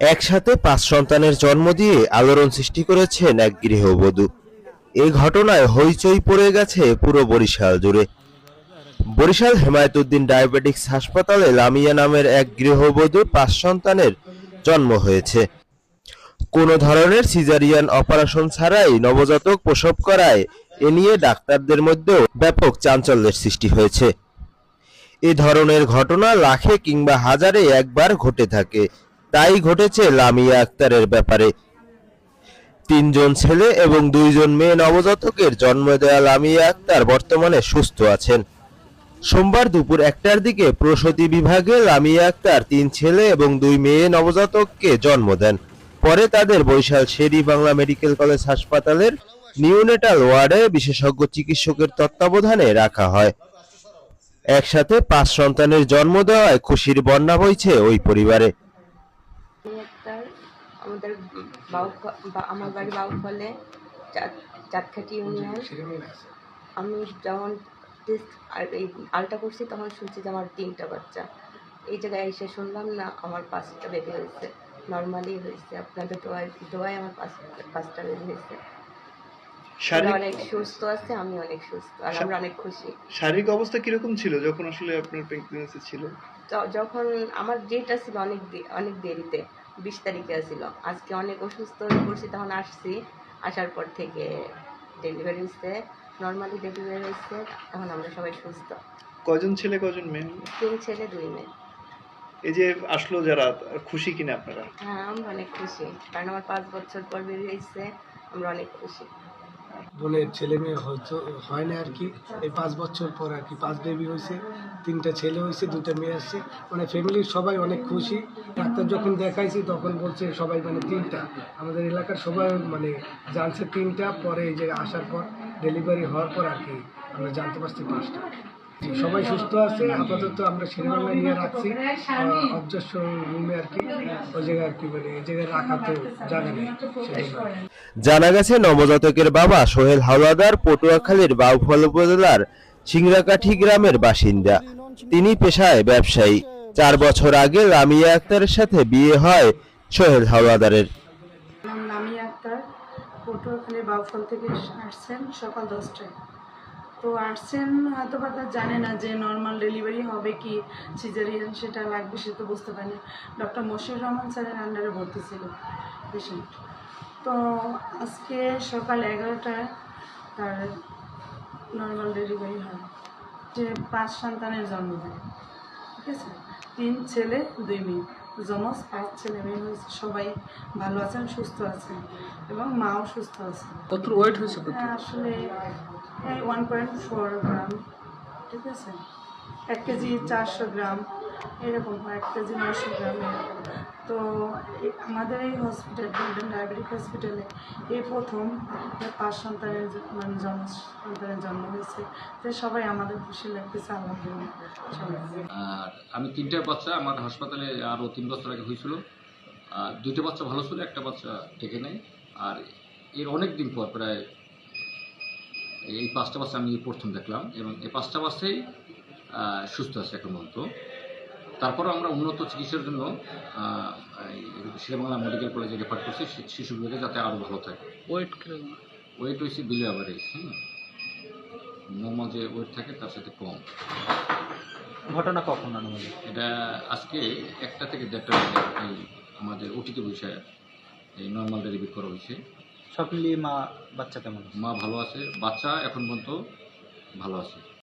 একসাথে পাঁচ সন্তানের জন্ম দিয়ে আলোড়ন সৃষ্টি করেছেন এক গৃহবধূ এই ঘটনায় হইচই পড়ে গেছে পুরো বরিশাল জুড়ে। বরিশাল হেমায়তুদ্দিন ডায়াবেটিক্স হাসপাতালে লামিয়া নামের এক গৃহবধূর পাঁচ সন্তানের জন্ম হয়েছে। কোনো ধরনের সিজারিয়ান অপারেশন ছাড়াই নবজাতক প্রসব করায় এ নিয়ে ডাক্তারদের মধ্যেও ব্যাপক চাঞ্চল্যের সৃষ্টি হয়েছে। এ ধরনের ঘটনা লাখে কিংবা হাজারে একবার ঘটে থাকে। তাই ঘটেছে লামিয়া আক্তারের ব্যাপারে। তিনজন ছেলে এবং দুইজন মেয়ে নবজাতকের জন্ম দেওয়া লামিয়া আক্তার বর্তমানে সুস্থ আছেন। সোমবার দুপুর একটার দিকে প্রসূতি বিভাগে লামিয়া আক্তার তিন ছেলে এবং দুই মেয়ে নবজাতককে জন্ম দেন। পরে তাদের বরিশাল শেরি বাংলা মেডিকেল কলেজ হাসপাতালের নিউনেটাল ওয়ার্ডে বিশেষজ্ঞ চিকিৎসকের তত্ত্বাবধানে রাখা হয়। একসাথে পাঁচ সন্তানের জন্ম দেওয়ায় খুশির বন্যা বইছে ওই পরিবারে। আমাদের আমার বাড়ি বাউফলে চাঁদখাটি ইউনিয়ন আমি যখন টেস্ট আর এই আলটা করছি তখন শুনছি যে আমার তিনটা বাচ্চা। এই জায়গায় এসে শুনলাম না আমার পাঁচটা বেবি হয়েছে। নর্মালি হয়েছে। আপনাদের দোয়ায় দোয়ায় আমার পাঁচ পাঁচটা বেবি হয়েছে। অনেক সুস্থ আছে আমি অনেক সুস্থ আর আমরা অনেক খুশি। শারীরিক অবস্থা কীরকম ছিল যখন আসলে আপনার প্রেগনেন্সি ছিল? যখন আমার ডেট ছিল অনেক অনেক দেরিতে। বিশ তারিখে আসছিল আজকে অনেক অসুস্থ হয়ে পড়ছি তখন আসছি। আসার পর থেকে ডেলিভারি হচ্ছে নর্মালি ডেলিভারি হচ্ছে এখন আমরা সবাই সুস্থ। কজন ছেলে কজন মেয়ে? তিন ছেলে দুই মেয়ে। এই যে আসলো যারা খুশি কিনা আপনারা? হ্যাঁ আমরা অনেক খুশি। কারণ আমার পাঁচ বছর পর বেরিয়ে এসছে আমরা অনেক খুশি। বোনের ছেলে মেয়ে হয়তো হয় না আর কি। এই পাঁচ বছর পর আর কি, পাঁচ বেবি হয়েছে, তিনটা ছেলে হয়েছে দুটা মেয়ে আসছে মানে ফ্যামিলির সবাই অনেক খুশি। ডাক্তার যখন দেখাইছি, তখন বলছে সবাই মানে তিনটা। আমাদের এলাকার সবাই মানে জানছে তিনটা, পরে এই যে আসার পর ডেলিভারি হওয়ার পর আর কি আমরা জানতে পারছি পাঁচটা। সবাই সুস্থ আছে আপাতত আমরা সিনেমা নিয়ে রাখছি। রুমে আর কি ওই জায়গায় আর কি মানে এই জায়গায় রাখা তো জায়গা নেই জানা গেছে নবজাতকের বাবা সোহেল হাওলাদার পটুয়াখালীর বাউফল উপজেলার সিংড়াকাঠি গ্রামের বাসিন্দা। তিনি পেশায় ব্যবসায়ী। চার বছর আগে লামিয়া আক্তারের সাথে বিয়ে হয় সোহেল হাওলাদারের। আক্তার। পটুয়াখালী বাউফল থেকে আসছেন সকাল দশটায়। তো আসছেন হয়তো বা তার জানে না যে নর্মাল ডেলিভারি হবে কি সিজারিয়ান সেটা লাগবে সে তো বুঝতে পারেনি ডক্টর মশিউর রহমান স্যারের আন্ডারে ভর্তি ছিল পেশেন্ট তো আজকে সকাল এগারোটায় তার নর্মাল ডেলিভারি হয়। যে পাঁচ সন্তানের জন্ম দেয় ঠিক আছে? তিন ছেলে, দুই মেয়ে। জমজ পাঁচ ছেলে মেয়ে হয়েছে সবাই ভালো আছেন সুস্থ আছেন এবং মাও সুস্থ আছে। কত ওয়েট হয়েছে হ্যাঁ, আসলে ওয়ান পয়েন্ট ফোর গ্রাম ঠিক আছে? এক কেজি চারশো গ্রাম এরকম হয় এক কেজি নশো গ্রাম এরকম। তো আমাদের এই হসপিটাল ডায়াবেটিক হসপিটালে এই প্রথম পাঁচ সন্তানের মানে জন্ম, সন্তানের জন্ম হয়েছে। যে সবাই আমাদের খুশি লাগতেছে আর আমি তিনটা বাচ্চা, আমার হাসপাতালে আরও তিন বছর আগে হয়েছিল। আর দুইটা বাচ্চা ভালো ছিল, একটা বাচ্চা টেকে নেয় আর এর অনেক দিন পর প্রায় এই পাঁচটা বাচ্চা আমি প্রথম দেখলাম এবং এই পাঁচটা বাচ্চাই সুস্থ আছে এখন পর্যন্ত। তারপর আমরা উন্নত চিকিৎসার জন্য শেরবাংলা মেডিকেল কলেজে রেফার করছি শি- শিশুগুলোকে যাতে আরও ভালো থাকে। ওয়েট ওয়েট হয়েছে বিলো অ্যাভারেজ হ্যাঁ। নর্মাল যে ওয়েট থাকে তার সাথে কম। ঘটনা কখন আনুমানিক? এটা আজকে একটা থেকে দেড়টা এই আমাদের ওটিতে বিষয়ে এই নর্মাল ডেলিভারি করা হয়েছে। সব মিলিয়ে মা বাচ্চা কেমন মা ভালো আছে বাচ্চা এখন পর্যন্ত ভালো আছে।